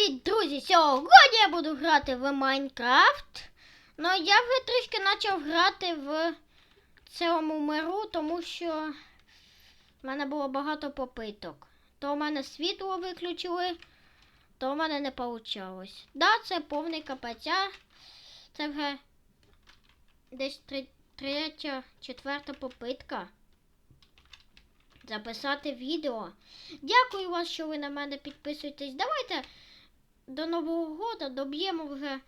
Привіт, друзі! Сьогодні я буду грати в Майнкрафт. Ну, я вже трішки почав грати в цьому миру, тому що в мене було багато попиток. То в мене світло виключили, то в мене не вийшло. Да, це повний капець. Це вже десь третя, четверта попитка. Записати відео. Дякую вас, що ви на мене підписуєтесь. Давайте до Нового года доб'ємо вже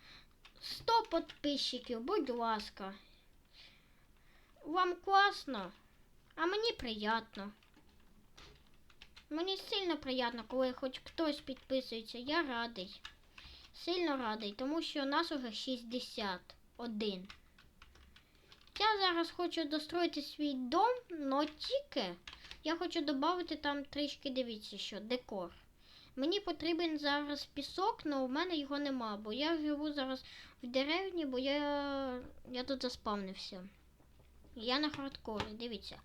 100 підписчиків, будь ласка. Вам класно, а мені приємно. Мені сильно приємно, коли хоч хтось підписується. Я радий. Сильно радий, тому що нас уже 61. Я зараз хочу достроїти свій дом, но тільки я хочу додати там трішки, дивіться, що декор. Мені потрібен зараз пісок, але у мене його нема, бо я живу зараз в деревні, бо я, я тут заспавнився. Я на хардкорі, дивіться.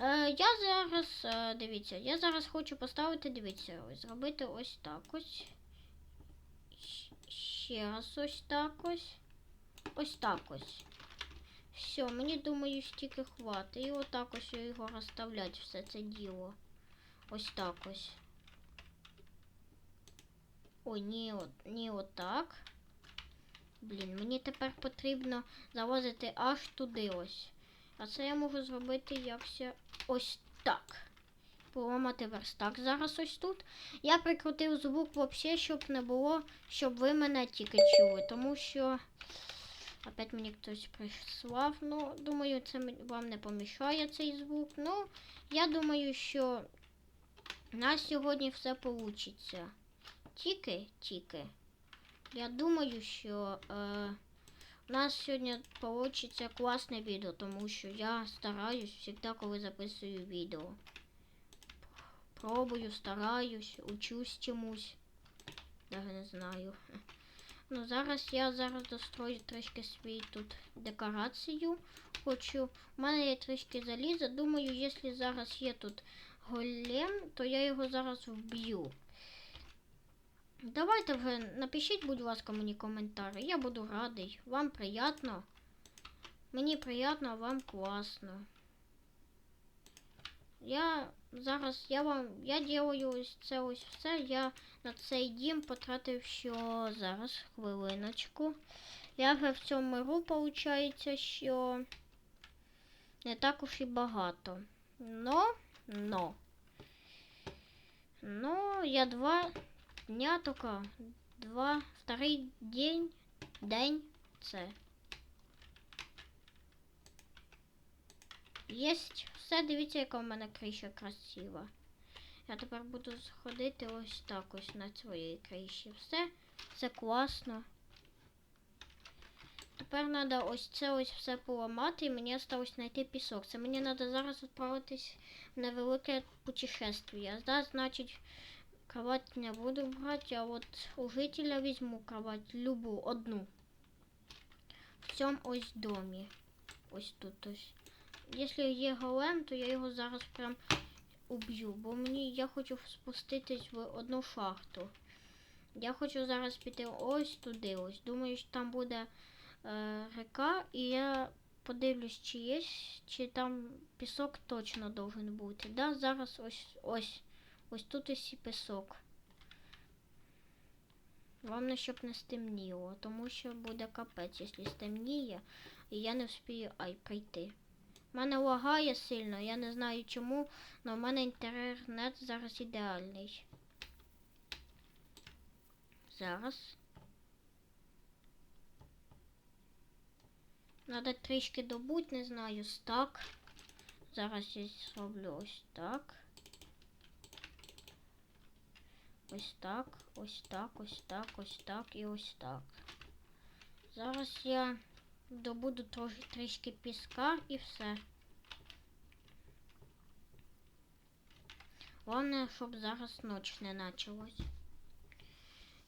Е, я зараз, е, дивіться, я зараз хочу поставити, дивіться, ось зробити ось так ось. Ще раз ось так ось. Ось так ось. Все, мені думаю, стільки хватить. І отак ось його розставлять все це діло. Ось так ось. Ой, ні, ні отак. Блін, мені тепер потрібно завозити аж туди ось. А це я можу зробити якся ось так. Поламати верстак зараз ось тут. Я прикрутив звук взагалі, щоб не було, щоб ви мене тільки чули. Тому що. Опять мені хтось прислав. Ну, думаю, це вам не помішає цей звук. Ну, я думаю, що у нас сьогодні все вийде. Тільки. Я думаю, що е, у нас сьогодні вийде класне відео, тому що я стараюсь завжди, коли записую відео. Пробую, стараюсь, учусь чомусь. Даже не знаю. Ну, зараз я зараз дострою трішки свій тут декорацію. Хочу. У мене є трішки заліза. Думаю, якщо зараз є тут голем, то я його зараз вб'ю. Давайте вже напишіть, будь ласка, мені коментарі. Я буду радий. Вам приємно. Мені приємно, а вам класно. Я зараз я вам я делаю ось це ось все. Я на цей дім потратив що зараз хвилиночку. Я вже в цьому миру, виходить, що не так уж і багато. Но, но. Ну, я два дня тільки, два, вторий день, день це. Єсть все, дивіться, яка у мене криша красива. Я тепер буду сходити ось так ось на своїй криші. Все, це класно. Тепер треба ось це ось все поламати і мені залишилось знайти пісок. Це мені треба зараз відправитись в невелике путешествие. Да, значить, кровать не буду брати, а от у жителя візьму кровать любу, одну. В цьому ось домі. Ось тут ось. Якщо є голем, то я його зараз прям уб'ю, бо мені я хочу спуститись в одну шахту. Я хочу зараз піти ось туди. Ось. Думаю, що там буде е, река, і я подивлюсь, чи є, чи там пісок точно должен бути. Да, зараз ось ось. Ось тут ось і пісок. Головне, щоб не стемніло, тому що буде капець, якщо стемніє, і я не вспію ай прийти. У мене лагає сильно, я не знаю чому, але в мене інтернет зараз ідеальний. Зараз. Надо трішки добути, не знаю, стак. Зараз я зроблю ось так. Ось так, ось так, ось так, ось так і ось так. Зараз я добуду трохи трішки піска і все. Головне, щоб зараз ніч не почалась.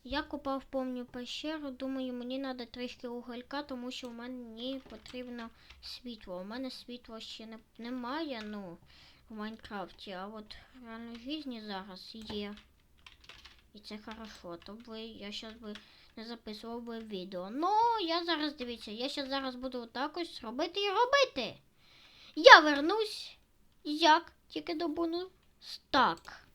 Я купав повню пещеру, думаю, мені треба трішки уголька, тому що в мене потрібно світло. У мене світла ще не, немає, ну, в Майнкрафті, а от в реальній житті зараз є. І це хорошо. То би я зараз би не записував би відео. Ну, я зараз дивіться, я зараз зараз буду отак ось робити і робити. Я вернусь, як тільки добуну стак.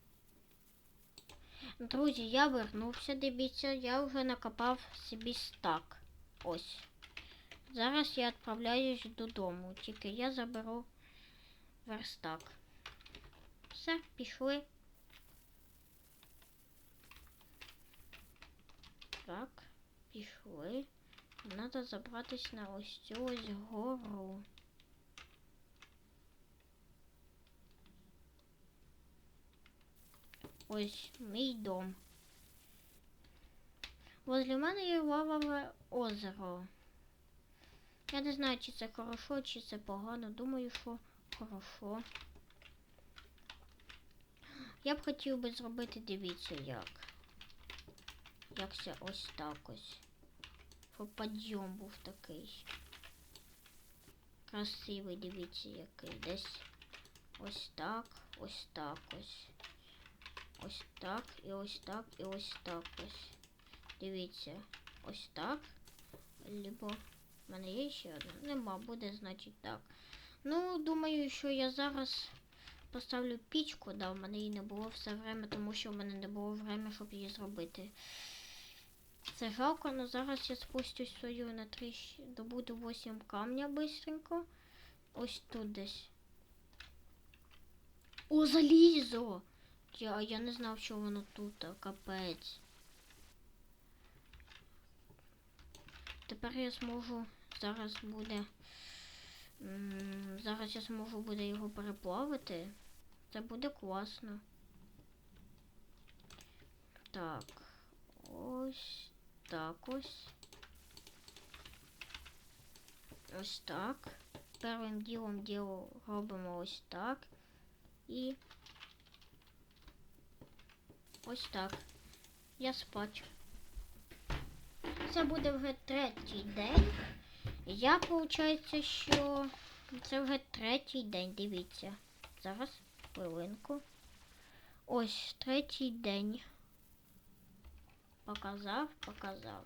Друзі, я вернувся, дивіться, я вже накопав собі стак. Ось. Зараз я відправляюсь додому, тільки я заберу верстак. Все, пішли. Так, пішли. Надо забратись на ось цю ось гору. Ось мій дом. Возле мене є лавове озеро. Я не знаю, чи це хорошо, чи це погано. Думаю, що хорошо. Я б хотів би зробити, дивіться як. Як це ось так ось. Щоб підйом був такий. Красивий, дивіться, який. Десь ось так, ось так ось. Ось так, і ось так, і ось так ось. Дивіться, ось так. Либо в мене є ще одна. Нема, буде, значить так. Ну, думаю, що я зараз поставлю пічку, да, в мене її не було все время, тому що в мене не було время, щоб її зробити. Це жалко, але зараз я спустюсь свою на 3, добуду 8 камня бистренько. Ось тут десь. О, залізо! Я, я не знав, що воно тут, капець. Тепер я зможу, зараз буде. Зараз я зможу буде його переплавити. Це буде класно. Так. Ось так ось. Ось так. Первим ділом діло робимо ось так. І ось так. Я спать. Це буде вже третій день. Я, виходить, що це вже третій день, дивіться. Зараз хвилинку. Ось третій день. Показав, показав.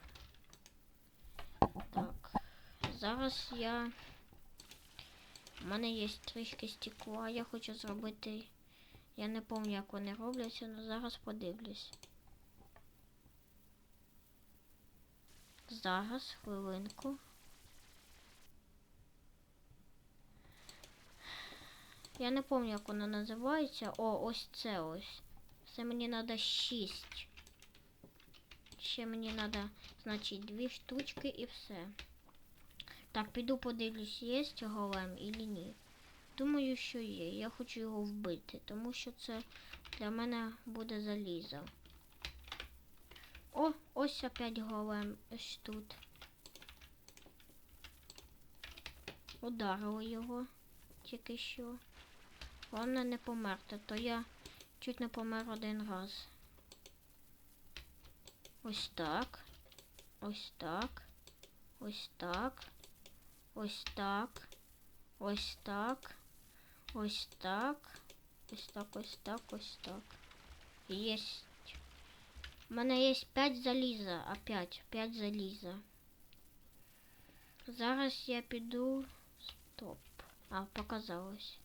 Так. Зараз я. У мене є трішки стекла, я хочу зробити. Я не пам'ятаю, як вони робляться, але зараз подивлюсь. Зараз, хвилинку. Я не пам'ятаю, як воно називається. О, ось це ось. Це мені треба 6. Ще мені треба, значить, дві штучки і все. Так, піду подивлюсь, є голем і ні. Думаю, що є. Я хочу його вбити, тому що це для мене буде залізо. О, ось опять голем ось тут. Ударили його тільки що. Головне не померти, то я чуть не помер один раз. Ось так. Ось так. Ось так. Ось так. Ось так. Ось так. Ось так, ось так, ось так. Єсть. У мене є 5 заліза. Опять 5 заліза. Зараз я піду. Стоп. А, показалось.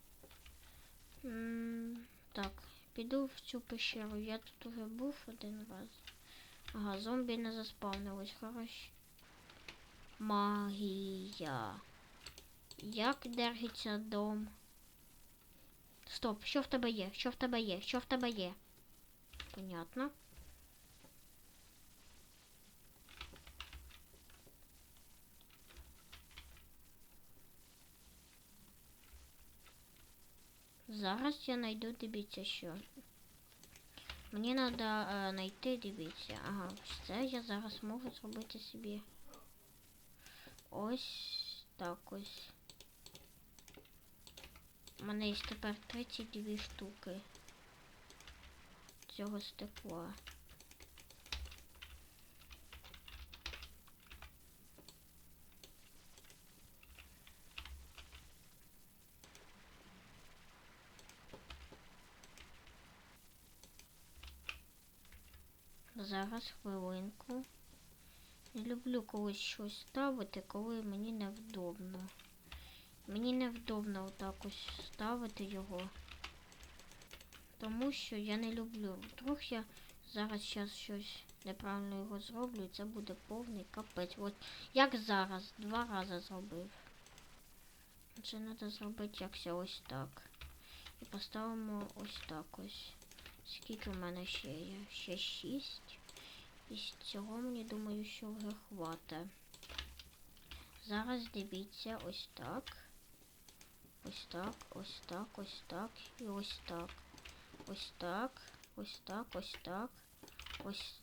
М так, піду в цю пещеру. Я тут уже був один раз. Ага, зомбі не заспавнилось, хорошо. Магія. Як держиться дом? Стоп, що в тебе є? Що в тебе є? Що в тебе є? Понятно. Зараз я знайду, дивіться, що. Мені треба знайти, дивіться. Ага, це я зараз можу зробити собі. Ось так ось. У мене є тепер 32 штуки цього стекла. Зараз хвилинку. Не люблю колись щось ставити, коли мені невдобно. Мені невдобно отак ось ставити його. Тому що я не люблю. Вдруг я зараз щас щось неправильно його зроблю, і це буде повний капець. От як зараз, два рази зробив. Це треба зробити якся ось так. І поставимо ось так ось. Скільки в мене ще є? Ще шість. І з цього мені думаю, що вже хватить. Зараз дивіться ось так. Ось так, ось так, ось так і ось так. Ось так, ось так, ось так. Ось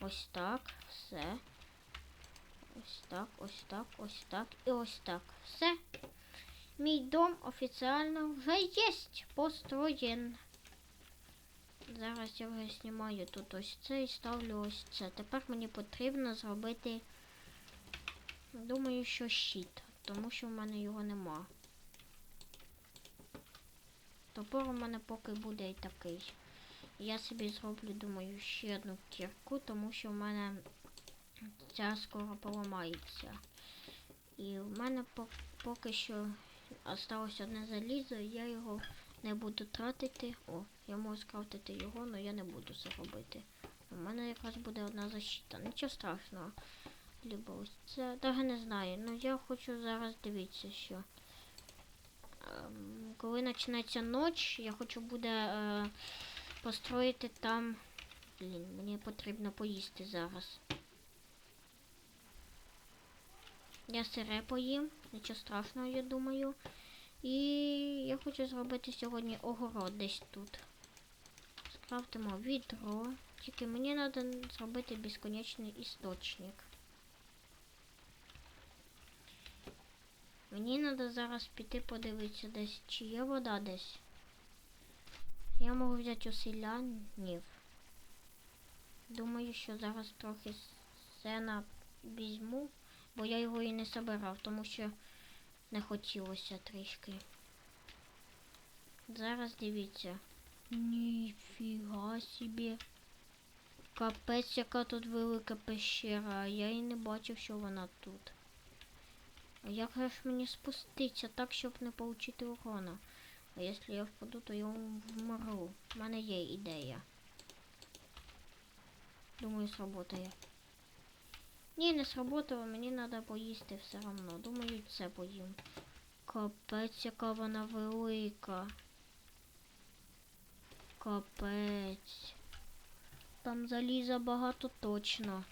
ось так. Все. Ось так, ось так, ось так і ось так. Все. Мій дом офіційно вже є построєн. Зараз я вже знімаю тут ось це і ставлю ось це. Тепер мені потрібно зробити, думаю, що щит, тому що в мене його нема. Топор у мене поки буде і такий. Я собі зроблю, думаю, ще одну кірку, тому що в мене ця скоро поламається. І в мене поки що осталось одне залізо, я його не буду тратити. О, я можу скрафтити його, але я не буду це робити. У мене якраз буде одна защита. Нічого страшного. Либо ось це. Даже не знаю. Ну я хочу зараз дивитися, що. Ем, коли почнеться ніч, я хочу буде е, построїти там. Блін, мені потрібно поїсти зараз. Я сире поїм, нічого страшного, я думаю. І я хочу зробити сьогодні огород десь тут. Скрафтимо відро. Тільки мені треба зробити безконечний істочник. Мені треба зараз піти подивитися десь, чи є вода десь. Я можу взяти у селянів. Думаю, що зараз трохи сена візьму, бо я його і не собирав, тому що не хотілося трішки. Зараз дивіться. Ніфіга собі. Капець, яка тут велика пещера, я і не бачив, що вона тут. А як же ж мені спуститися так, щоб не отримати урона? А якщо я впаду, то я вмру. У мене є ідея. Думаю, сработає. Ні, не сработало, мені треба поїсти все одно. Думаю, це поїм. Капець, яка вона велика. Капець. Там заліза багато точно.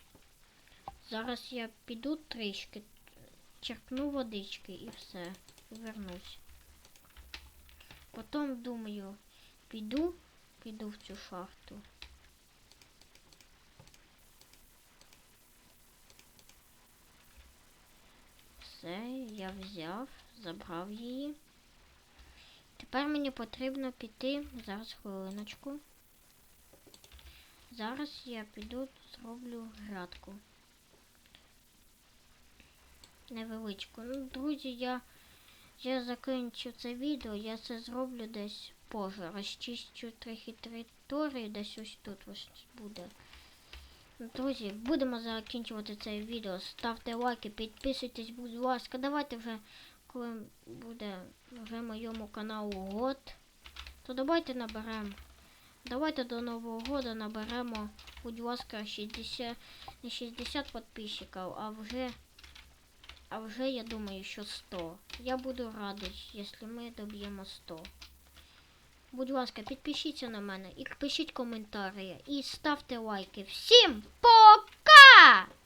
Зараз я піду трішки, черпну водички і все. Вернусь. Потім думаю, піду, піду в цю шахту. Все, я взяв, забрав її. Тепер мені потрібно піти, зараз хвилиночку. Зараз я піду, зроблю градку. Невеличку. Ну, друзі, я, я закінчу це відео, я це зроблю десь позже. Розчищу трохи територію, десь ось тут ось буде. Друзі, будемо закінчувати це відео. Ставте лайки, підписуйтесь, будь ласка. Давайте вже, коли буде вже моєму каналу год, то давайте наберемо. Давайте до Нового года наберемо, будь ласка, 60, не 60 підписчиків, а вже, а вже я думаю, що 100. Я буду радий, якщо ми доб'ємо 100. Будь ласка, підпишіться на мене і пишіть коментарі і ставте лайки. Всім пока!